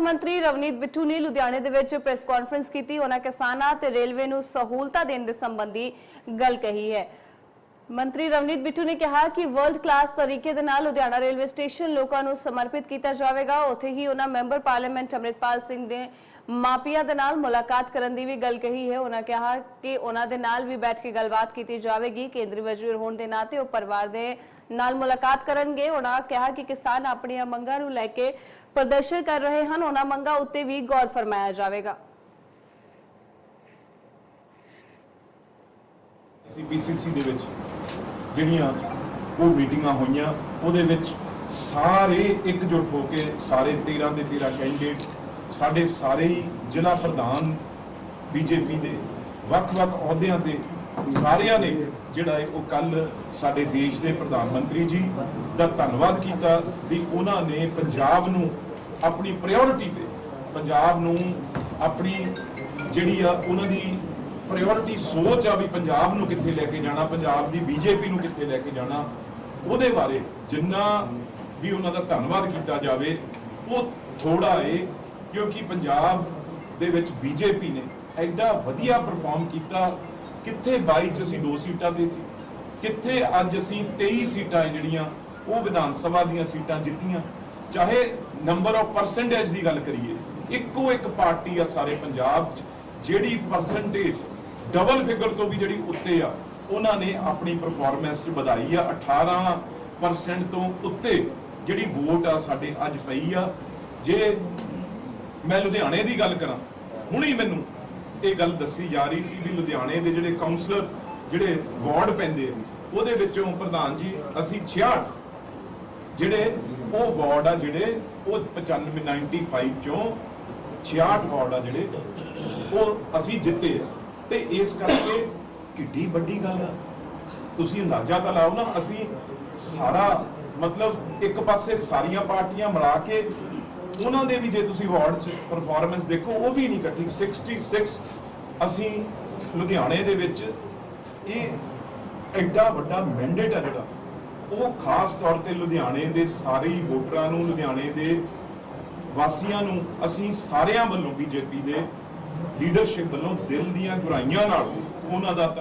ਮੰਤਰੀ ਰਵਨੀਤ ਬਿੱਟੂ ਨੇ ਲੁਧਿਆਣੇ ਦੇ ਵਿੱਚ ਪ੍ਰੈਸ ਕਾਨਫਰੰਸ ਕੀਤੀ। ਉਹਨਾਂ ਕਿਸਾਨਾਂ ਤੇ ਰੇਲਵੇ ਨੂੰ ਸਹੂਲਤਾਂ ਦੇਣ ਦੇ ਸੰਬੰਧੀ ਗੱਲ ਕਹੀ ਹੈ। ਮੰਤਰੀ ਰਵਨੀਤ ਬਿੱਟੂ ਨੇ ਕਿਹਾ ਕਿ ਵਰਲਡ ਕਲਾਸ ਤਰੀਕੇ ਦੇ ਨਾਲ ਲੁਧਿਆਣਾ ਰੇਲਵੇ ਸਟੇਸ਼ਨ ਲੋਕਾਂ ਨੂੰ ਸਮਰਪਿਤ ਕੀਤਾ ਜਾਵੇਗਾ। ਉੱਥੇ ਹੀ ਉਹਨਾਂ ਮੈਂਬਰ ਪਾਰਲੀਮੈਂਟ ਅੰਮ੍ਰਿਤਪਾਲ ਸਿੰਘ ਦੇ ਮਾਪਿਆਂ ਦੇ ਨਾਲ ਮੁਲਾਕਾਤ ਕਰਨ ਦੀ ਵੀ ਗੱਲ ਕਹੀ ਹੈ। ਉਹਨਾਂ ਕਿਹਾ ਕਿ ਉਹਨਾਂ ਦੇ ਨਾਲ ਵੀ ਬੈਠ ਕੇ ਗੱਲਬਾਤ ਕੀਤੀ ਜਾਵੇਗੀ। ਕੇਂਦਰੀ ਵਜ਼ੀਰ ਹੋਣ ਦੇ ਨਾਤੇ ਉਹ ਪਰਿਵਾਰ ਦੇ ਨਾਲ ਮੁਲਾਕਾਤ ਕਰਨਗੇ। ਉਹਨਾਂ ਕਿਹਾ ਕਿ ਕਿਸਾਨ ਆਪਣੀਆਂ ਮੰਗਾਂ ਨੂੰ ਲੈ ਕੇ ਪ੍ਰਦਰਸ਼ਨ ਕਰ ਰਹੇ ਹਨ। ਉਹਨਾਂ ਮੰਗਾਂ ਉੱਤੇ ਵੀ ਗੌਰ ਫਰਮਾਇਆ ਜਾਵੇਗਾ। ਸੀਪੀਸੀਸੀ ਦੇ ਵਿੱਚ। ਜਿਹੜੀਆਂ ਉਹ ਮੀਟਿੰਗਾਂ ਹੋਈਆਂ, ਉਹਦੇ ਵਿੱਚ ਸਾਰੇ ਇਕਜੁੱਟ ਹੋ ਕੇ ਸਾਰੇ 13 ਦੇ 13 ਕੈਂਡੀਡੇਟ ਸਾਡੇ ਸਾਰੇ ਹੀ ਜ਼ਿਲ੍ਹਾ ਪ੍ਰਧਾਨ ਬੀਜੇਪੀ ਦੇ, ਵੱਖ-ਵੱਖ ਅਹੁਦਿਆਂ ਤੇ ਸਾਰਿਆਂ ਨੇ ਜਿਹੜਾ ਹੈ ਉਹ ਕੱਲ ਸਾਡੇ ਦੇਸ਼ ਦੇ ਪ੍ਰਧਾਨ ਮੰਤਰੀ ਜੀ ਦਾ ਧੰਨਵਾਦ ਕੀਤਾ ਵੀ ਉਹਨਾਂ ਨੇ ਪੰਜਾਬ ਨੂੰ ਆਪਣੀ ਪ੍ਰਾਇੋਰਟੀ ਤੇ, ਪੰਜਾਬ ਨੂੰ ਆਪਣੀ ਜਿਹੜੀ ਆ ਉਹਨਾਂ ਦੀ ਪ੍ਰਾਇੋਰਟੀ ਸੋਚ ਆ ਵੀ ਪੰਜਾਬ ਨੂੰ ਕਿੱਥੇ ਲੈ ਕੇ ਜਾਣਾ, ਪੰਜਾਬ ਦੀ ਬੀਜੇਪੀ ਨੂੰ ਕਿੱਥੇ ਲੈ ਕੇ ਜਾਣਾ, ਉਹਦੇ ਬਾਰੇ ਜਿੰਨਾ ਵੀ ਉਹਨਾਂ ਦਾ ਧੰਨਵਾਦ ਕੀਤਾ ਜਾਵੇ, ਉਹ ਥੋੜਾ ਏ, ਕਿਉਂਕਿ ਪੰਜਾਬ ਦੇ ਵਿੱਚ ਬੀਜੇਪੀ ਨੇ ਐਡਾ ਵਧੀਆ ਪਰਫਾਰਮ ਕੀਤਾ, ਕਿੱਥੇ 22 ਚ ਅਸੀਂ ਦੋ ਸੀਟਾਂ ਤੇ ਸੀ, ਕਿੱਥੇ ਅੱਜ ਅਸੀਂ 23 ਸੀਟਾਂ ਜਿਹੜੀਆਂ, ਉਹ ਵਿਧਾਨ ਸਭਾ ਦੀਆਂ ਸੀਟਾਂ ਜਿੱਤੀਆਂ, ਚਾਹੇ ਨੰਬਰ ਆਫ ਪਰਸੈਂਟੇਜ ਦੀ ਗੱਲ ਕਰੀਏ, ਇੱਕੋ ਇੱਕ ਪਾਰਟੀ ਆ ਸਾਰੇ ਪੰਜਾਬ 'ਚ, ਜਿਹੜੀ ਪਰਸੈਂਟੇਜ ਡਬਲ ਫਿਗਰ ਤੋਂ ਵੀ ਜਿਹੜੀ ਉੱਤੇ ਆ, ਉਹਨਾਂ ਨੇ ਆਪਣੀ ਪਰਫਾਰਮੈਂਸ 'ਚ ਵਧਾਈ ਆ 18% ਤੋਂ ਉੱਤੇ ਜਿਹੜੀ ਵੋਟ ਆ ਸਾਡੇ ਅੱਜ ਪਈ ਆ। ਜੇ ਮੈਂ ਲੁਧਿਆਣੇ ਦੀ ਗੱਲ ਕਰਾਂ, ਹੁਣੀ ਮੈਨੂੰ ਇਹ ਗੱਲ ਦੱਸੀ ਜਾ ਰਹੀ ਸੀ ਵੀ ਲੁਧਿਆਣੇ ਦੇ ਜਿਹੜੇ ਕਾਉਂਸਲਰ ਜਿਹੜੇ ਵਾਰਡ ਪੈਂਦੇ ਆ, ਉਹਦੇ ਵਿੱਚੋਂ ਪ੍ਰਧਾਨ ਜੀ, ਅਸੀਂ 66 ਜਿਹੜੇ ਉਹ ਵਾਰਡ ਆ ਜਿਹੜੇ ਉਹ 95 95 ਚੋਂ 66 ਵਾਰਡ ਆ ਜਿਹੜੇ, ਉਹ ਅਸੀਂ ਜਿੱਤੇ ਆ। ਤੇ ਇਸ ਕਰਕੇ ਕਿੱਡੀ ਵੱਡੀ ਗੱਲ ਆ। ਤੁਸੀਂ ਅੰਦਾਜ਼ਾ ਤਾਂ ਲਾਓ ਨਾ, ਅਸੀਂ ਸਾਰਾ, ਮਤਲਬ ਇੱਕ ਪਾਸੇ ਸਾਰੀਆਂ ਪਾਰਟੀਆਂ ਮਿਲਾ ਕੇ ਉਹਨਾਂ ਦੇ ਵੀ ਜੇ ਤੁਸੀਂ ਵਾਰਡ 'ਚ ਪਰਫਾਰਮੈਂਸ ਦੇਖੋ, ਉਹ ਵੀ ਨਹੀਂ ਇਕੱਠੀ। 66 ਅਸੀਂ ਲੁਧਿਆਣੇ ਦੇ ਵਿੱਚ ਇਹ ਐਡਾ ਵੱਡਾ ਮੈਂਡੇਟ ਹੈ ਜਿਹੜਾ। ਉਹ ਖਾਸ ਤੌਰ ਤੇ ਲੁਧਿਆਣੇ ਦੇ ਸਾਰੇ ਵੋਟਰਾਂ ਨੂੰ, ਲੁਧਿਆਣੇ ਦੇ ਵਾਸੀਆਂ ਨੂੰ ਅਸੀਂ ਸਾਰਿਆਂ ਵੱਲੋਂ ਬੀਜੇਪੀ ਦੇ ਲੀਡਰਸ਼ਿਪ ਵੱਲੋਂ ਦਿਲ ਦੀਆਂ ਗੁਰਾਈਆਂ ਨਾਲ ਉਹਨਾਂ ਦਾ